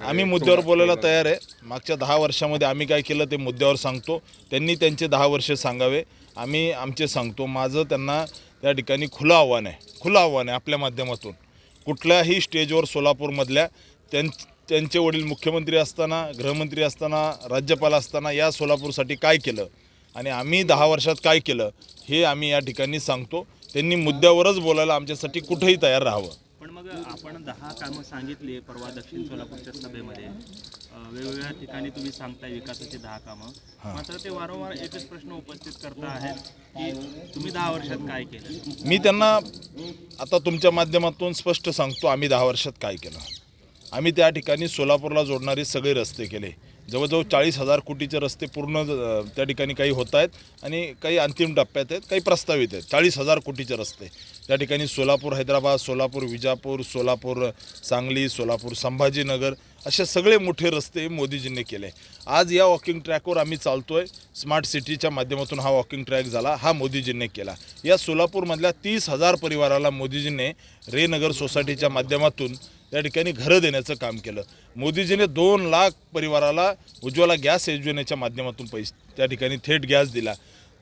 आम्ही मुद्द्यावर बोलायला तयार आहे. मागच्या दहा वर्षामध्ये आम्ही काय केलं ते मुद्द्यावर सांगतो. त्यांनी त्यांचे दहा वर्ष सांगावे. आम्ही आमचे सांगतो. माझं त्यांना त्या ठिकाणी खुलं आव्हान आहे. खुलं आव्हान आहे आपल्या माध्यमातून. कुठल्याही स्टेजवर सोलापूरमधल्या त्यां त्यांचे वडील मुख्यमंत्री असताना गृहमंत्री असताना राज्यपाल असताना या सोलापूरसाठी काय केलं आणि आम्ही दहा वर्षात काय केलं हे आम्ही या ठिकाणी सांगतो. त्यांनी मुद्द्यावरच बोलायला आमच्यासाठी कुठेही तयार राहावं. पण मग आपण दहा कामं सांगितली परवा दक्षिण सोलापूरच्या सभेमध्ये. वेगवेगळ्या ठिकाणी तुम्ही सांगताय विकासाची दहा कामं. मात्र ते वारंवार एकच प्रश्न उपस्थित करता आहेत की तुम्ही दहा वर्षात काय केलं? मी त्यांना आता तुमच्या माध्यमातून स्पष्ट सांगतो आम्ही दहा वर्षात काय केलं? आम्ही त्या ठिकाणी सोलापूरला जोडणारे सगळे रस्ते केले. जवळजवळ चाळीस हजार कोटीचे रस्ते पूर्ण त्या ठिकाणी काही होत आहेत आणि काही अंतिम टप्प्यात आहेत काही प्रस्तावित आहेत. चाळीस हजार कोटीचे रस्ते. त्या ठिकाणी सोलापूर हैदराबाद सोलापूर विजापूर सोलापूर सांगली सोलापूर संभाजीनगर असे सगळे मोठे रस्ते मोदीजींनी केले. आज या वॉकिंग ट्रॅकवर आम्ही चालतो आहे स्मार्ट सिटीच्या माध्यमातून हा वॉकिंग ट्रॅक झाला हा मोदीजींनी केला. या सोलापूरमधल्या तीस हजार परिवाराला मोदीजींनी रेनगर सोसायटीच्या माध्यमातून त्या ठिकाणी घरं देण्याचं काम केलं. मोदीजीने दोन लाख परिवाराला उज्ज्वला गॅस योजनेच्या माध्यमातून पैसे त्या ठिकाणी थेट गॅस दिला.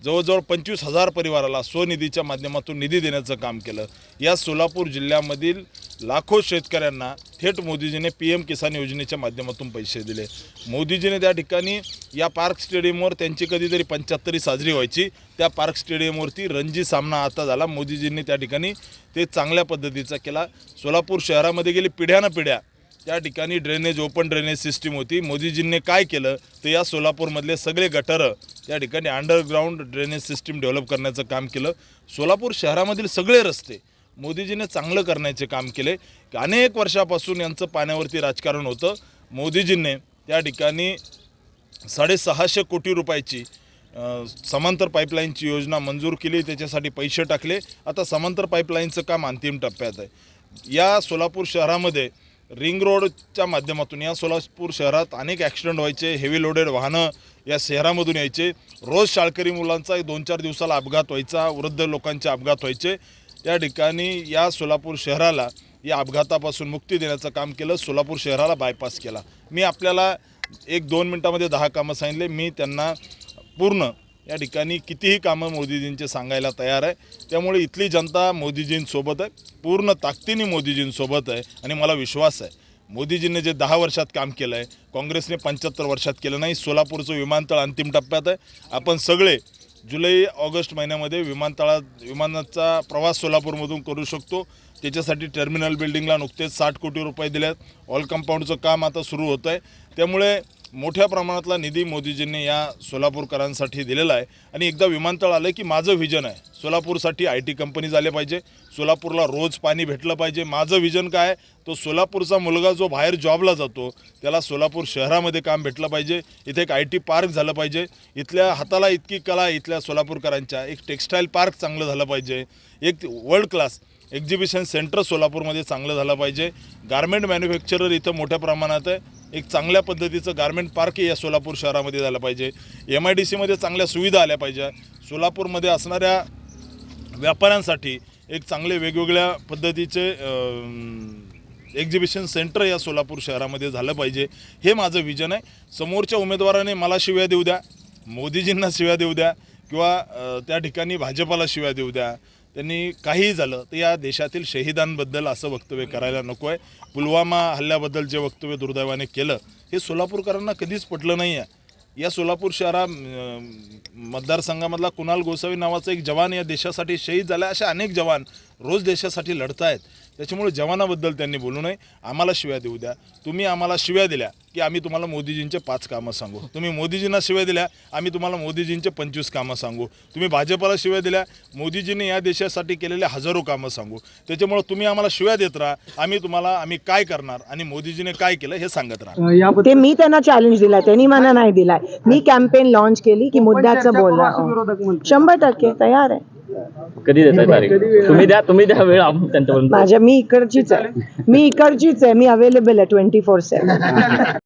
जवळजवळ पंचवीस हजार परिवाराला स्वनिधीच्या माध्यमातून निधी देण्याचं काम केलं. या सोलापूर जिल्ह्यामधील लाखो शेतकऱ्यांना थेट मोदीजीने पी एम किसान योजनेच्या माध्यमातून पैसे दिले. मोदीजीने त्या ठिकाणी या पार्क स्टेडियमवर त्यांची कधीतरी पंच्याहत्तरी साजरी व्हायची. त्या पार्क स्टेडियमवरती रणजी सामना आता झाला. मोदीजींनी त्या ठिकाणी ते चांगल्या पद्धतीचा केला. सोलापूर शहरामध्ये गेली पिढ्यानं पिढ्या त्या ठिकाणी ड्रेनेज ओपन ड्रेनेज सिस्टीम होती. मोदीजींनी काय केलं? तर या सोलापूरमधले सगळे गटारं त्या ठिकाणी अंडरग्राऊंड ड्रेनेज सिस्टीम डेव्हलप करण्याचं काम केलं. सोलापूर शहरामधील सगळे रस्ते मोदीजीने चांगलं करण्याचे काम केले. अनेक वर्षापासून यांचं पाण्यावरती राजकारण होतं. मोदीजींनी त्या ठिकाणी साडेसहाशे कोटी रुपयाची समांतर पाईपलाईनची योजना मंजूर केली. त्याच्यासाठी पैसे टाकले. आता समांतर पाईपलाईनचं काम अंतिम टप्प्यात आहे. या सोलापूर शहरामध्ये रिंग रोडच्या माध्यमातून या सोलापूर शहरात अनेक ॲक्सिडेंट व्हायचे हेवी लोडेड वाहनं या शहरामधून यायचे. रोज शाळकरी मुलांचा एक दोन चार दिवसाला अपघात व्हायचा वृद्ध लोकांचे अपघात व्हायचे. या ठिकाणी या सोलापूर शहराला या अपघातापासून मुक्ती देण्याचं काम केलं सोलापूर शहराला बायपास केला. मी आपल्याला एक दोन मिनटामध्ये दहा कामं सांगितले. मी त्यांना पूर्ण या ठिकाणी कितीही कामं मोदीजींचे सांगायला तयार आहे. त्यामुळे इथली जनता मोदीजींसोबत आहे. पूर्ण ताकदीने मोदीजींसोबत आहे आणि मला विश्वास आहे. मोदीजींनी जे दहा वर्षात काम केलं आहे काँग्रेसने पंच्याहत्तर वर्षात केलं नाही सोलापूरचं विमानतळ अंतिम टप्प्यात आहे. आपण सगळे जुलै ऑगस्ट महिन्यामध्ये विमानतळात विमानाचा प्रवास सोलापूरमधून करू शकतो. त्याच्यासाठी टर्मिनल बिल्डिंगला नुकतेच साठ कोटी रुपये दिलेत. ऑल कंपाऊंडचं काम आता सुरू होतं आहे त्यामुळे मोठ्या प्रमाणातला निधी मोदीजींनी या सोलापूरकरांसाठी दिलेला आहे. आणि एकदा विमानतळ आलं की माझं व्हिजन आहे. सोलापूरसाठी आय टी कंपनी झाले पाहिजे. सोलापूरला रोज पाणी भेटलं पाहिजे. माझं व्हिजन काय तो सोलापूरचा मुलगा जो बाहेर जॉबला जातो त्याला सोलापूर शहरामध्ये काम भेटलं पाहिजे. इथे एक आय टी पार्क झालं पाहिजे. इथल्या हाताला इतकी कला आहे इथल्या सोलापूरकरांच्या. एक टेक्स्टाईल पार्क चांगलं झालं पाहिजे. एक वर्ल्ड क्लास एक्झिबिशन सेंटर सोलापूरमध्ये चांगलं झालं पाहिजे. गारमेंट मॅन्युफॅक्चरर इथं मोठ्या प्रमाणात आहे. एक चांगल्या पद्धतीचं गारमेंट पार्क या सोलापूर शहरामध्ये झालं पाहिजे. एम आय डी सीमध्ये चांगल्या सुविधा आल्या पाहिजे. सोलापूरमध्ये असणाऱ्या व्यापाऱ्यांसाठी एक चांगले वेगवेगळ्या पद्धतीचे एक्झिबिशन सेंटर या सोलापूर शहरामध्ये झालं पाहिजे. हे माझं विजन आहे. समोरच्या उमेदवाराने मला शिव्या देऊ द्या. मोदीजींना शिव्या देऊ द्या. किंवा त्या ठिकाणी भाजपाला शिव्या देऊ द्या. त्यांनी काहीही झालं तर या देशातील शहीदांबद्दल असं वक्तव्य करायला नको आहे पुलवामा हल्ल्याबद्दल जे वक्तव्य दुर्दैवाने केलं हे सोलापूरकरांना कधीच पटलं नाही आहे या सोलापूर शहरा मतदारसंघामधला कुणाल गोसावी नावाचा एक जवान या देशासाठी शहीद झाला. अशा अनेक जवान रोज देशासाठी लढत आहेत त्याच्यामुळे जवानाबद्दल त्यांनी बोलू नये. आम्हाला शिव्या देऊ द्या. तुम्ही आम्हाला शिव्या दिल्या. की आम्ही तुम्हाला मोदीजींचे पाच कामं सांगू. तुम्ही मोदीजींना शिव्या दिल्या आम्ही तुम्हाला मोदीजींचे पंचवीस कामं सांगू. तुम्ही भाजपाला शिव्या दिल्या मोदीजींनी या देशासाठी केलेले हजारो कामं सांगू. त्याच्यामुळे तुम्ही आम्हाला शिव्या देत राहा आम्ही तुम्हाला आम्ही काय करणार आणि मोदीजीने काय केलं हे सांगत राहा. ते मी त्यांना चॅलेंज दिलाय त्यांनी मला नाही दिलाय. मी कॅम्पेन लॉन्च केली की मुद्द्याचं बोलणं. शंभर टक्के तयार आहे. कधी देताय तारीख? तुम्ही द्या तुम्ही द्या वेळ त्यांच्यापर्यंत माझ्या मी इकडचीच आहे. मी इकडचीच आहे. मी अवेलेबल आहे ट्वेंटी फोर सेवन